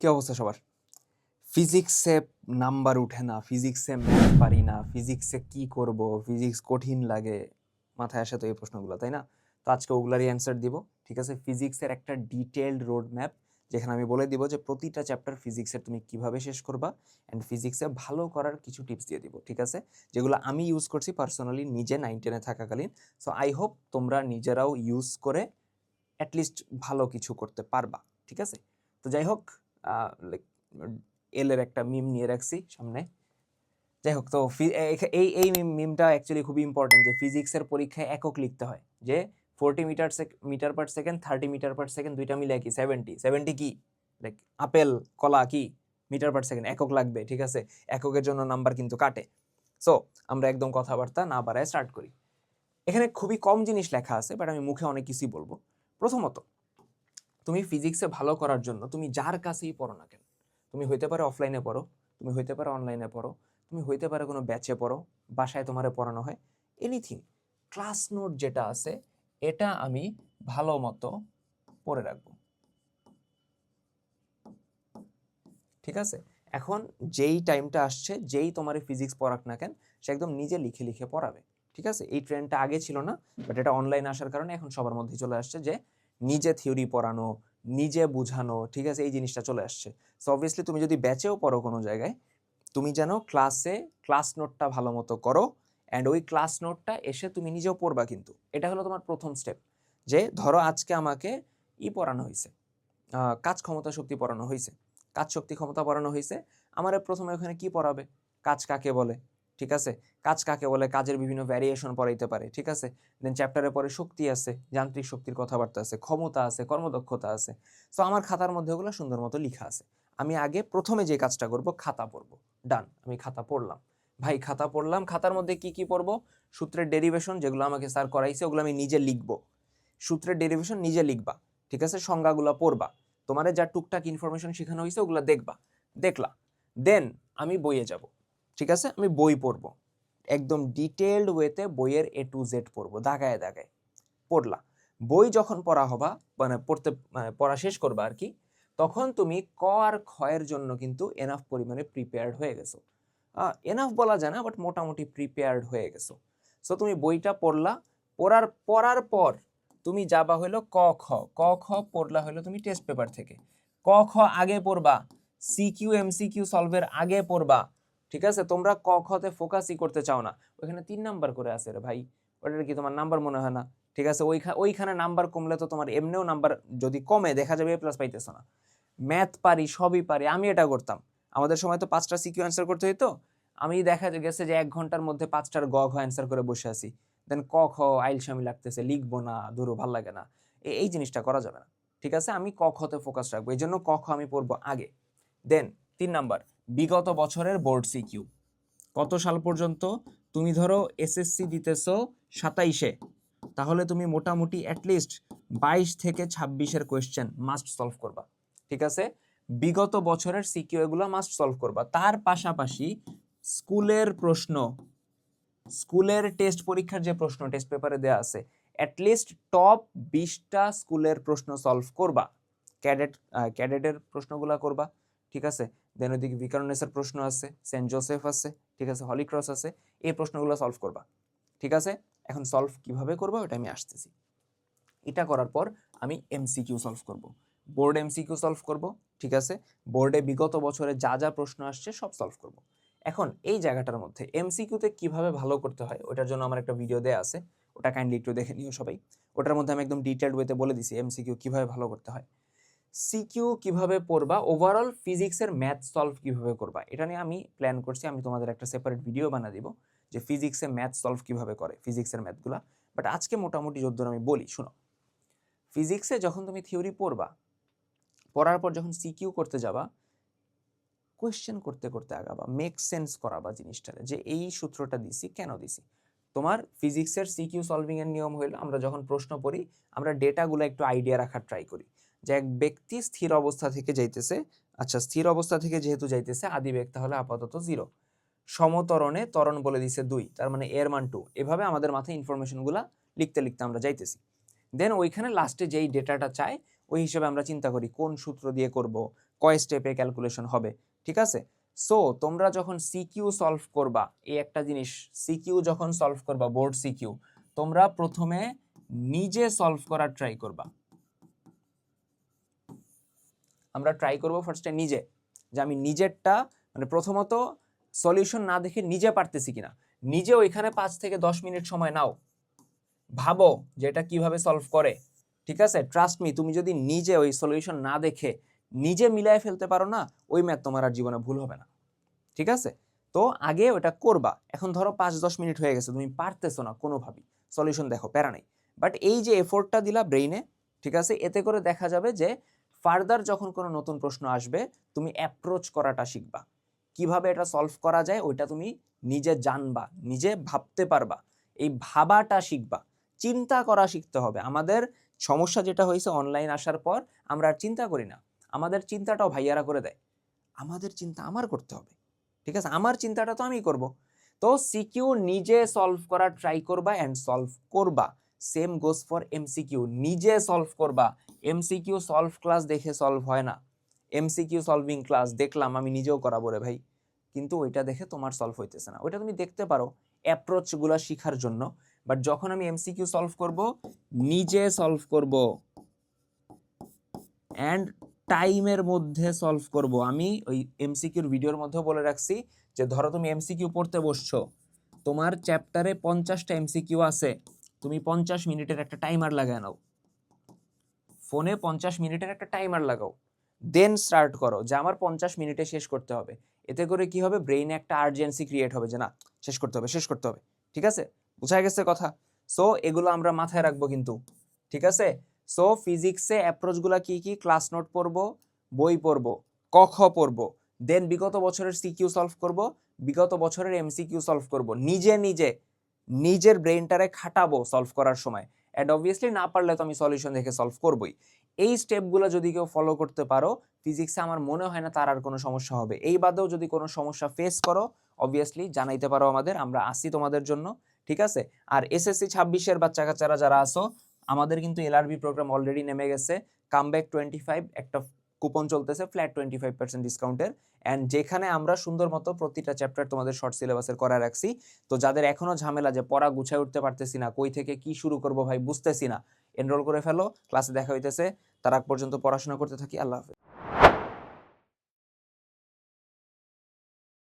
কি অবস্থা সবার? ফিজিক্সে নাম্বার উঠে না ফিজিক্সে ম্যাথ পারি না ফিজিক্সে কি করব ফিজিক্স কঠিন লাগে, মাথায় আসে তো এই প্রশ্নগুলো, তাই না? তো আজকে ওগুলারই অ্যান্সার দিব, ঠিক আছে? ফিজিক্সের একটা ডিটেলড রোড ম্যাপ যেখানে আমি বলে দিব যে প্রতিটা চ্যাপ্টার ফিজিক্সের তুমি কীভাবে শেষ করবা অ্যান্ড ফিজিক্সে ভালো করার কিছু টিপস দিয়ে দিব, ঠিক আছে? যেগুলো আমি ইউজ করছি পার্সোনালি নিজে নাইন টেনে থাকাকালীন সো আই হোপ তোমরা নিজেরাও ইউজ করে অ্যাটলিস্ট ভালো কিছু করতে পারবা, ঠিক আছে? তো যাই হোক লাইক এল এর একটা মিম নিয়ে রাখছি সামনে। যাই হোক, তো এই এই মিমটা অ্যাকচুয়ালি খুবই ইম্পর্টেন্ট যে ফিজিক্সের পরীক্ষায় একক লিখতে হয়। যে forty metre metre per second thirty metre per second দুইটা মিলে কি? সেভেন্টি সেভেন্টি কি? লাইক আপেল, কলা কি? মিটার পার সেকেন্ড একক লাগবে, ঠিক আছে? এককের জন্য নাম্বার কিন্তু কাটে। সো আমরা একদম কথাবার্তা না বাড়ায় স্টার্ট করি। এখানে খুবই কম জিনিস লেখা আছে বাট আমি মুখে অনেক কিছুই বলব। প্রথমত তুমি ফিজিক্সে ভালো করার জন্য, তুমি যার কাছেই পড়ো না কেন, তুমি হইতে পারে অফলাইনে পড়ো, তুমি হইতে পারে অনলাইনে পড়ো, তুমি হইতে পারে কোনো ব্যাচে পড়ো, বাসায় তোমারে পড়ানো হয় এনিথিং ক্লাস নোট যেটা আছে, এটা আমি ভালো মতো পড়ে রাখব। ঠিক আছে? এখন যেই টাইমটা আসছে, যেই তোমার ফিজিক্স পড়াক না কেন, সে একদম নিজে লিখে লিখে পড়াবে। ঠিক আছে? এই ট্রেন্ডটা আগে ছিল না বাট এটা অনলাইন আসার কারণে এখন সবার মধ্যে চলে আসছে যে নিজে থিওরি পড়ানো, নিজে বুঝানো, ঠিক আছে? এই জিনিসটা চলে আসছে। সো অবভিয়াসলি তুমি যদি ব্যাচেও পড়ো কোনো জায়গায়, তুমি যেন ক্লাসে ক্লাস নোটটা ভালো মতো করো অ্যান্ড ওই ক্লাস নোটটা এসে তুমি নিজেও পড়বা কিন্তু। এটা হলো তোমার প্রথম স্টেপ যে, ধরো আজকে আমাকে ই পড়ানো হয়েছে কাজ ক্ষমতা শক্তি পড়ানো হয়েছে কাজ শক্তি ক্ষমতা পড়ানো হয়েছে আমার প্রথমে ওখানে কি পড়াবে? কাজ কাকে বলে? ঠিক আছে? কাজ কাকে বলে? কাজের বিভিন্ন ভ্যারিয়েশন পড়াইতে পারে, ঠিক আছে? দেন চ্যাপ্টারের পরে শক্তি আছে, যান্ত্রিক শক্তির কথাবার্তা আছে, ক্ষমতা আছে, কর্মদক্ষতা আছে। সো আমার খাতার মধ্যে ওগুলো সুন্দর মতো লেখা আছে। আমি আগে প্রথমে যে কাজটা করব, খাতা পড়ব। ডান আমি খাতা পড়লাম। ভাই, খাতা পড়লাম। খাতার মধ্যে কি কি পড়ব? সূত্রের ডেরিভেশন যেগুলো আমাকে স্যার করাইছে, ওগুলো আমি নিজে লিখব। সূত্রের ডেরিভেশন নিজে লিখবা, ঠিক আছে? সংজ্ঞাগুলো পড়বা। তোমারে যা টুকটাক ইনফরমেশন শেখানো হয়েছে ওগুলো দেখবা। দেখলা। দেন আমি বইয়ে যাব। ঠিক আছে? আমি বই পড়ব। একদম ডিটেলড ওয়েতে বইয়ের এ টু জেড পড়ব, দাগায় দাগায়। পড়লা। বই যখন পড়া হবা মানে পড়তে মানে পড়া শেষ করবা আর কি, তখন তুমি ক আর ক্ষয়ের জন্য কিন্তু এনাফ পরিমাণে প্রিপেয়ার্ড হয়ে গেছো। এনাফ বলা যায় না বাট মোটামুটি প্রিপেয়ার্ড হয়ে গেছো। সো তুমি বইটা পড়লা, পড়ার পড়ার পর তুমি যাবা হলো ক, খ। ক, খ পড়লা হলো তুমি টেস্ট পেপার থেকে। ক, খ আগে পড়বা সিকিউ এমসিকিউ সলভের আগে পড়বা ঠিক আছে? তোমরা ক খতে ফোকাসই করতে চাও না। ওইখানে তিন নাম্বার করে আছে রে ভাই। ওটার কি তোমার নাম্বার মনে হয় না? ঠিক আছে? ওইখানে ওইখানে নাম্বার কমলে তো তোমার এমনিও নাম্বার যদি কমে, দেখা যাবে এ প্লাস পাইতেছো না। ম্যাথ পারি, সবই পারি, আমি এটা করতাম। আমাদের সময় তো পাঁচটা সিকিউ অ্যান্সার করতে হইতো। আমি দেখা গেছে যে এক ঘণ্টার মধ্যে পাঁচটার গ, ঘ অ্যান্সার করে বসে আছি। দেন ক, খ আইল স্বামী লাগতেছে, লিখব না, ধরো, ভালো লাগে না। এই জিনিসটা করা যাবে না। ঠিক আছে? আমি ক খতে ফোকাস রাখব। এই জন্য ক, খ আমি পড়ব আগে। দেন তিন নাম্বার বিগত বছরের বোর্ড সিকিউ। কত সাল পর্যন্ত? তুমি ধরো এসএসসি দিতেছো সাতাইশে। তাহলে তুমি মোটামুটি অ্যাটলিস্ট বাইশ থেকে ছাব্বিশের কোয়েশ্চেন মাস্ট সলভ করবা। ঠিক আছে? বিগত বছরের সিকিউ এগুলো মাস্ট সলভ করবা। তার পাশাপাশি স্কুলের প্রশ্ন, স্কুলের টেস্ট পরীক্ষার যে প্রশ্ন টেস্ট পেপারে দেওয়া আছে অ্যাটলিস্ট টপ বিশটা স্কুলের প্রশ্ন সলভ করবা। ক্যাডেট ক্যাডেটের প্রশ্নগুলো করবা। ঠিক আছে? দেন ওইদিকে ভিকারনেসের প্রশ্ন আছে, সেন্ট জোসেফ আছে, ঠিক আছে, হলিক্রস আছে, এই প্রশ্নগুলো সলভ করবা। ঠিক আছে? এখন সলভ কীভাবে করবা ওটা আমি আসতেছি। এটা করার পর আমি এমসিকিউ সলভ করব। বোর্ড এমসিকিউ সলভ করব, ঠিক আছে? বোর্ডে বিগত বছরে যা যা প্রশ্ন আসছে সব সলভ করব। এখন এই জায়গাটার মধ্যে এমসিকিউতে কীভাবে ভালো করতে হয় ওটার জন্য আমার একটা ভিডিও দেয়া আছে, ওটা কাইন্ডলি একটু দেখে নিও সবাই। ওটার মধ্যে আমি একদম ডিটেলড ওয়েতে বলে দিছি এমসিকিউ কীভাবে ভালো করতে হয়। সিকিউ কীভাবে পড়বা? ওভারঅল ফিজিক্সের ম্যাথ সলভ কীভাবে করবা? এটা নিয়ে আমি প্ল্যান করছি। আমি তোমাদের একটা সেপারেট ভিডিও বানা দিব যে ফিজিক্সে ম্যাথ সলভ কীভাবে করে ফিজিক্সের ম্যাথগুলা বাট আজকে মোটামুটি যদ্দূর আমি বলি, শুনো। ফিজিক্সে যখন তুমি থিওরি পড়বা, পড়ার পর যখন সিকিউ করতে যাবা কোয়েশ্চেন করতে করতে আগাবা মেক সেন্স করাবা জিনিসটারে, যে এই সূত্রটা দিছি, কেন দিছি? তোমার ফিজিক্সের সিকিউ সলভিং এর নিয়ম হইল, আমরা যখন প্রশ্ন পড়ি, আমরা ডেটাগুলো একটু আইডিয়া রাখার ট্রাই করি। যে এক ব্যক্তি স্থির অবস্থা থেকে যাইতেছে আচ্ছা স্থির অবস্থা থেকে যেহেতু যাইতেছে, আদি বেগ তাহলে আপাতত জিরো সমতরণে ত্বরণ বলে দিছে দুই, তার মানে এর মান টু এভাবে আমাদের মাথায় ইনফরমেশনগুলা লিখতে লিখতে আমরা যাইতেছি। দেন ওইখানে লাস্টে যেই ডেটাটা চায় ওই হিসেবে আমরা চিন্তা করি কোন সূত্র দিয়ে করব, কয় স্টেপে ক্যালকুলেশন হবে, ঠিক আছে? সো তোমরা যখন সিকিউ সলভ করবা, এই একটা জিনিস সিকিউ যখন সলভ করবা বোর্ড সিকিউ তোমরা প্রথমে নিজে সলভ করার ট্রাই করবা। আমরা ট্রাই করব ফার্স্টে নিজে, যে আমি নিজেরটা মানে প্রথমত সলিউশন না দেখে নিজে পারতেছি কিনা। নিজে ওইখানে পাঁচ থেকে দশ মিনিট সময় নাও। ভাবো যে এটা কীভাবে সলভ করে, ঠিক আছে? ট্রাস্ট মি তুমি যদি নিজে ওই সলিউশন না দেখে নিজে মিলায় ফেলতে পারো না, ওই ম্যাথ তোমার আর জীবনে ভুল হবে না। ঠিক আছে? তো আগে ওটা করবা। এখন ধরো পাঁচ দশ মিনিট হয়ে গেছে, তুমি পারতেছো না কোনোভাবেই। সলিউশন দেখো, প্যারা নেই। বাট এই যে এফোর্টটা দিলা ব্রেইনে ঠিক আছে? এতে করে দেখা যাবে যে ফার্দার যখন কোনো নতুন প্রশ্ন আসবে, তুমি অ্যাপ্রোচ করাটা শিখবা। কীভাবে এটা সলভ করা যায়, ওইটা তুমি নিজে জানবা, নিজে ভাবতে পারবা। এই ভাবাটা শিখবা। চিন্তা করা শিখতে হবে। আমাদের সমস্যা যেটা হয়েছে অনলাইন আসার পর, আমরা আর চিন্তা করি না। আমাদের চিন্তাটাও ভাইয়ারা করে দেয়। আমাদের চিন্তা আমার করতে হবে। ঠিক আছে? আমার চিন্তাটা তো আমি করব। তো সিকিউ নিজে সলভ করা ট্রাই করবা অ্যান্ড সলভ করবা। সেম গোস ফর এমসিকিউ নিজে সলভ করবা। এমসিকিউ সলভ ক্লাস দেখে সলভ হয় না। এমসিকিউ সলভিং ক্লাস দেখলাম, আমি নিজেও করাবো রে ভাই। কিন্তু ওইটা দেখে তোমার সলভ হইতেছে না। ওইটা তুমি দেখতে পারো অ্যাপ্রোচগুলো শেখার জন্য। বাট যখন আমি এমসিকিউ সলভ করব, নিজে সলভ করব। অ্যান্ড টাইমের মধ্যে সলভ করব। আমি ওই এমসিকিউর ভিডিওর মধ্যে বলে রাখছি যে, ধরো তুমি এমসিকিউ পড়তে বসছো। তোমার চ্যাপ্টারে পঞ্চাশটা এমসিকিউ আছে। তুমি পঞ্চাশ মিনিটের একটা টাইমার লাগায় নাও। ফোনে পঞ্চাশ মিনিটের একটা টাইমার লাগাও। দেন স্টার্ট করো যে আমার পঞ্চাশ মিনিটে শেষ করতে হবে। এতে করে কি হবে? ব্রেইনে একটা আর্জেন্সি ক্রিয়েট হবে যে না, শেষ করতে হবে, শেষ করতে হবে। ঠিক আছে? বোঝা গেছে কথা? সো এগুলো আমরা মাথায় রাখব কিন্তু। ঠিক আছে? সো ফিজিক্সে অ্যাপ্রোচগুলো কি কি? ক্লাস নোট পড়ব, বই পড়ব ক খ পড়ব। দেন বিগত বছরের সিকিউ সলভ করব, বিগত বছরের এমসিকিউ সলভ করব। নিজে নিজে নিজের ব্রেইনটারে খাটাবো সলভ করার সময়। অ্যান্ড অবভিয়াসলি না পারলে তো আমি সলিউশন দেখে সলভ করবই। এই স্টেপগুলো যদি কেউ ফলো করতে পারো ফিজিক্সে আমার মনে হয় না তার আর কোনো সমস্যা হবে। এই বাদেও যদি কোনো সমস্যা ফেস করো অবভিয়াসলি জানাইতে পারো আমাদের, আমরা আসি তোমাদের জন্য, ঠিক আছে? আর এসএসসি ছাব্বিশের বাচ্চা কাচ্চারা যারা আসো আমাদের কিন্তু এলআরবি প্রোগ্রাম অলরেডি নেমে গেছে। কামব্যাক টোয়েন্টি ফাইভ একটা কুপন চলতেছে ফ্ল্যাট টোয়েন্টি ফাইভ পার্সেন্ট ডিসকাউন্টের অ্যান্ড যেখানে আমরা সুন্দর মতো প্রতিটা চ্যাপ্টার তোমাদের শর্ট সিলেবাসের করা রাখছি। তো যাদের এখনও ঝামেলা যে পড়া গুছায় উঠতে পারতেছি না, কই থেকে কি শুরু করব ভাই বুঝতেছি না এনরোল করে ফেলো ক্লাসে দেখা হইতেছে। তার আগ পর্যন্ত পড়াশোনা করতে থাকি, আল্লাহ হাফেজ।